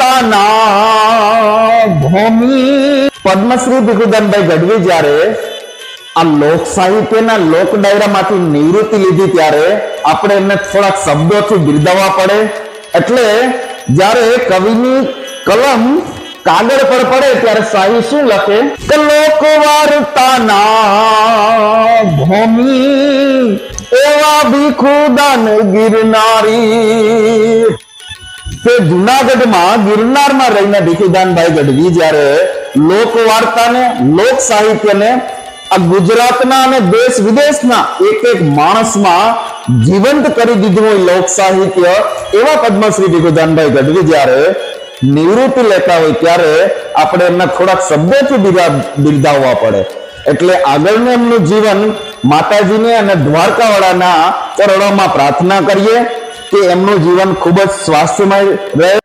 વાર્તાના ભૂમિ. પદ્મશ્રી ભીખુદાનભાઈ ગઢવી જ્યારે આ લોક સાહિત્યના લોક ડાયરામાંથી નિવૃત્તિ લીધી ત્યારે આપણે એમને થોડાક શબ્દોથી બિરદાવવા પડે. એટલે જ્યારે કવિની કલમ કાગળ પર પડે ત્યારે શાહી શું લખે? કે લોક વાર્તાના ભૂમિ. એવા ભીખુદાન ગિરનારી કે જુનાગઢમાં ગિરનારમાં રહીને ભીખુદાનભાઈ ગઢવી જ્યારે લોક વાર્તાને લોક સાહિત્યને આ ગુજરાતના અને દેશ વિદેશના એક એક માણસમાં જીવંત કરી દીધું હોય લોક સાહિત્ય એવા પદ્મશ્રી ભીખુદાનભાઈ ગઢવી જ્યારે નિવૃત્તિ લેતા હોય ત્યારે આપણે એમના થોડાક શબ્દોથી બિરા- બિરદાવવા પડે. એટલે આગળનું એમનું જીવન માતાજીને અને દ્વારકાવાળાના ચરણોમાં પ્રાર્થના કરીએ. કે એમનું જીવન ખૂબ જ સ્વાસ્થ્યમય રહે.